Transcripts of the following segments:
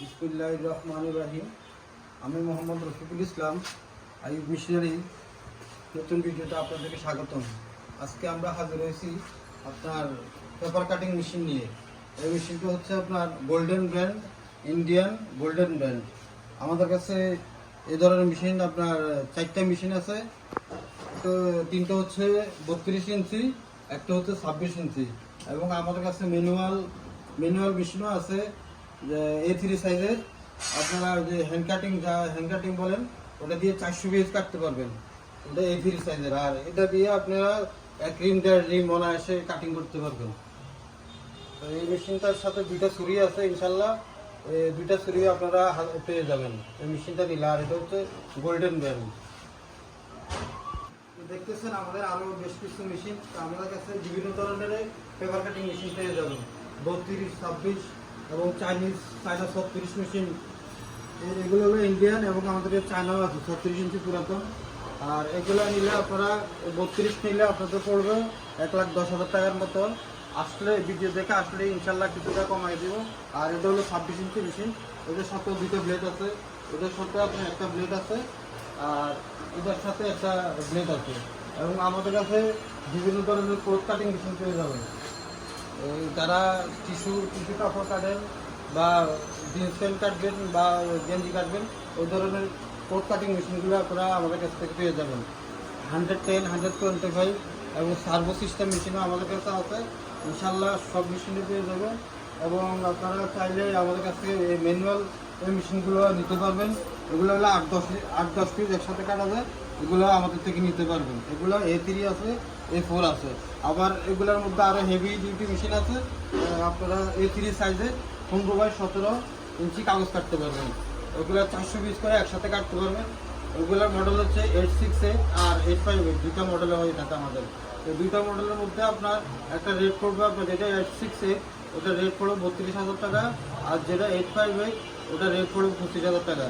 রহমান রাহিম আমি মোহাম্মদ রফিকুল ইসলাম আইব মিশনারি। নতুন ভিডিওতে আপনাদেরকে স্বাগতম। আজকে আমরা হাজির হয়েছি আপনার পেপার কাটিং মেশিন নিয়ে। এই মেশিনটা হচ্ছে আপনার golden brand, Indian golden brand. আমাদের কাছে এ ধরনের মেশিন, আপনার চারটা মেশিন আছে। তো তিনটা হচ্ছে বত্রিশ ইঞ্চি, একটা হচ্ছে ছাব্বিশ ইঞ্চি। এবং আমাদের কাছে ম্যানুয়াল ম্যানুয়াল মেশিনও আছে। যে এ থ্রি সাইজের আপনারা যে হ্যান্ড কাটিং যা হ্যান্ড কাটিং বলেন, ওটা দিয়ে চারশো পিস কাটতে পারবেন। ওটা এ থ্রি সাইজের আর এটা দিয়ে আপনারা এক রিম, দেড় রিম অনায়াসে কাটিং করতে পারবেন। তো এই মেশিনটার সাথে দুইটা ছুরি আছে, ইনশাল্লাহ। দুইটা ছুরি আপনারা পেয়ে যাবেন। এই মেশিনটা নিলে। আর এটা হচ্ছে গোল্ডেন ব্র্যান্ড দেখতেছেন, আমাদের আরও বেশ কিছু মেশিন। আমাদের কাছে বিভিন্ন ধরনের পেপার কাটিং মেশিন পেয়ে যাবেন। বত্রিশ, ছাব্বিশ এবং চাইনিজ চায়না ছত্রিশ মেশিন এগুলো হলো ইন্ডিয়ান এবং আমাদের চায়নাও আছে, ছত্রিশ ইঞ্চি পুরাতন। আর এগুলো নিলে আপনারা বত্রিশ নিলে আপনাদের পড়বে এক লাখ দশ হাজার টাকার মতো। আসলে ভিডিও দেখে আসলে ইনশাল্লাহ কিছুটা কমাই দিব। আর এটা হলো ছাব্বিশ ইঞ্চি মেশিন এদের সাথে দুটো ব্লেড আছে। এদের সাথে আপনার একটা ব্লেড আছে, আর এটার সাথে একটা ব্লেড আছে। এবং আমাদের কাছে বিভিন্ন ধরনের কোট কাটিং মেশিন পেয়ে যাবেন। যারা টিস্যু টিস্যু কাপড় কাটেন বা জিন্স প্যান্ট কাটবেন বা গেঞ্জি কাটবেন, ওই ধরনের কোট কাটিং মেশিনগুলো আপনারা আমাদের কাছ থেকে পেয়ে যাবেন। Hundred ten hundred twenty five এবং সার্ভো সিস্টেম মেশিনও আমাদের কাছে আছে। ইনশাল্লাহ সব মেশিনে পেয়ে যাবেন এবং আপনারা চাইলে আমাদের কাছ থেকে এই ম্যানুয়াল এই মেশিনগুলো নিতে পারবেন। এগুলো হলো আট, দশ আট, দশ পিস একসাথে কাটা যায়। এগুলো আমাদের থেকে নিতে পারবেন। এগুলো এ থ্রি আছে এ ফোর আছে। আবার এগুলোর মধ্যে আরও হেভি ডিউটি মেশিন আছে আপনারা এ থ্রি সাইজে পনেরো বাই সতেরো ইঞ্চি কাগজ কাটতে পারবেন। ওগুলো চারশো পিস করে একসাথে কাটতে পারবেন। ওগুলোর মডেল হচ্ছে এইট সিক্স এইট আর এইট ফাইভ এইট দুইটা মডেল হয়ে থাকে আমাদের। এই দুইটা মডেলের মধ্যে আপনার একটা রেট পড়বে আপনার যেটা এইট সিক্স এইট ওটা রেট পড়বে বত্রিশ হাজার টাকা, আর যেটা এইট ফাইভ এইট ওটা রেট পড়বে পঁচিশ হাজার টাকা।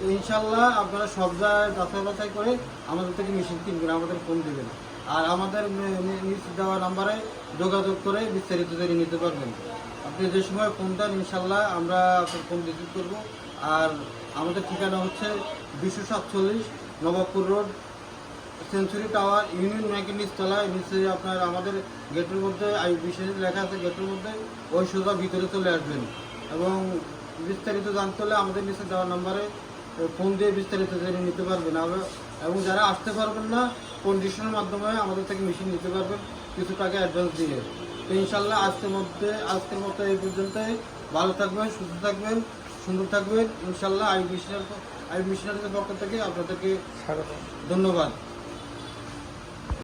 ইনশাল্লাহ আপনারা সব জায়গায় যাচাই বাছাই করে আমাদের থেকে মেশিন কিনবেন, আমাদের ফোন দেবেন। আর আমাদের নে- নে- নিচ দেওয়া নাম্বারে যোগাযোগ করে বিস্তারিত জেনে নিতে পারবেন। আপনি যে সময় ফোন দেন ইনশাল্লাহ আমরা আপনার ফোন রিসিভ করব। আর আমাদের ঠিকানা হচ্ছে দুশো সাতচল্লিশ Nawabpur road, century tower, union ব্যাংকের নিচতলায় নিচে আপনার আমাদের গেটের মধ্যে, আই বিশেষ লেখা আছে গেটের মধ্যে, ওই সোজা ভিতরে চলে আসবেন। এবং বিস্তারিত জানতে হলে আমাদের নিচে দেওয়া নাম্বারে ফোন দিয়ে বিস্তারিত জেনে নিতে পারবেন। আমরা এবং যারা আসতে পারবেন না কন্ডিশনের মাধ্যমে আমাদের থেকে মেশিন নিতে পারবেন। কিছু টাকা অ্যাডভান্স দিয়ে। তো ইনশাল্লাহ আজকের মধ্যে আজকের মতো এই পর্যন্তই। ভালো থাকবেন সুস্থ থাকবেন সুন্দর থাকবেন। ইনশাল্লাহ আই মিশনের আই মিশনারিদের পক্ষ থেকে আপনাদেরকে ধন্যবাদ।